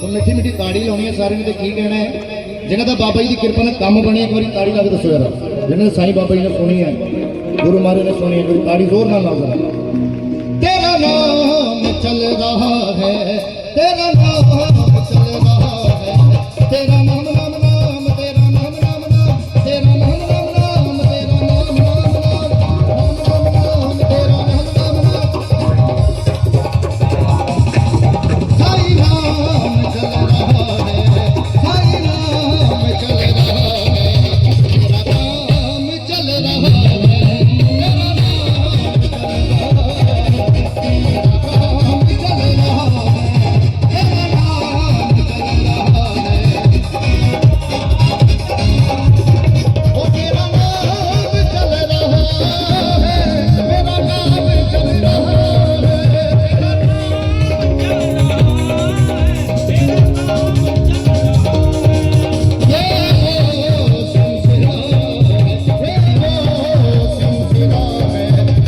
ਤੋ ਮਿੱਠੀ ਮਿੱਠੀ ਤਾੜੀ ਲਾਉਣੀ ਹੈ ਸਾਰਿਆਂ ਨੇ ਤੇ ਕੀ ਕਹਿਣਾ ਹੈ ਜਿਨ੍ਹਾਂ ਦਾ ਬਾਬਾ ਜੀ ਦੀ ਕਿਰਪਾ ਨਾਲ ਕੰਮ ਬਣਿਆ ਇੱਕ ਵਾਰੀ ਤਾੜੀ ਲਾ ਕੇ ਦੱਸੋ ਯਾਰ ਜਿਹਨਾਂ ਸਾਈ ਸਾਈਂ ਬਾਬਾ ਜੀ ਨੇ ਸੁਣੀ ਹੈ ਗੁਰੂ ਮਹਾਰਾਜ ਨੇ ਸੁਣੀ ਹੈ ਗੁਰੂ ਤਾੜੀ ਜ਼ੋਰ ਨਾਲ ਲਾਓ ਤੇਰਾ ਨਾਮ ਚੱਲਦਾ ਹੈ ਤੇਰਾ ਨਾਮ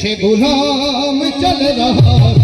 से गुलाम चल रहा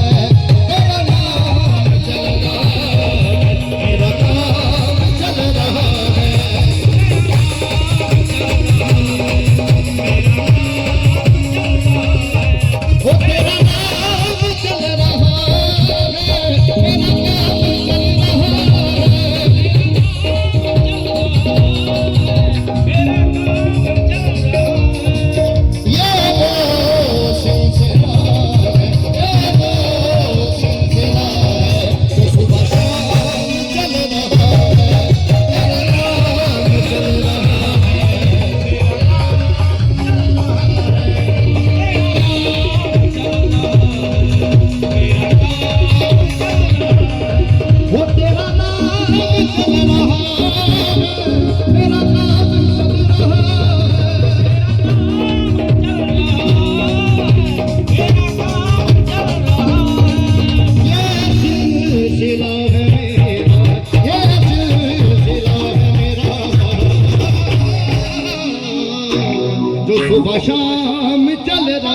जो सुबह शाम चल रहा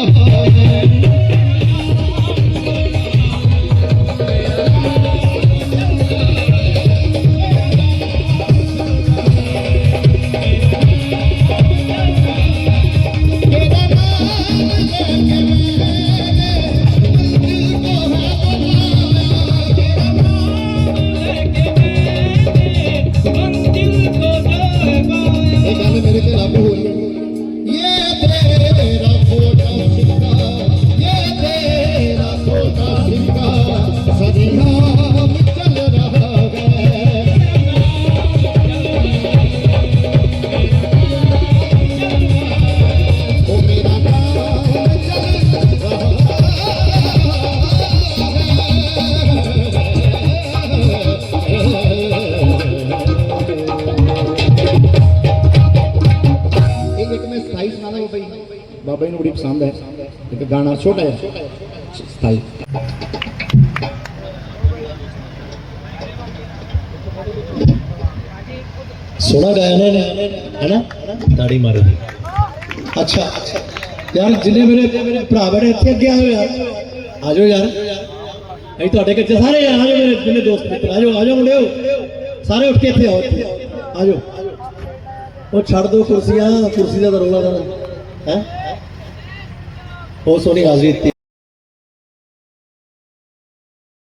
है बड़ी पसंद है एक गाना छोटा है स्थाई सोना गाया ने ने है ना दाढ़ी मारी दी अच्छा यार जिन्हें मेरे भरा बड़े इतने अगे आए यार आ जाओ यार अभी थोड़े कच्चे सारे यार आ जाओ मेरे जिन्हें दोस्त मित्र आ जाओ आ जाओ मुंडे सारे उठ के इतने आओ इतने आ जाओ और छड़ दो कुर्सियां कुर्सी का रोला है 放送に預けて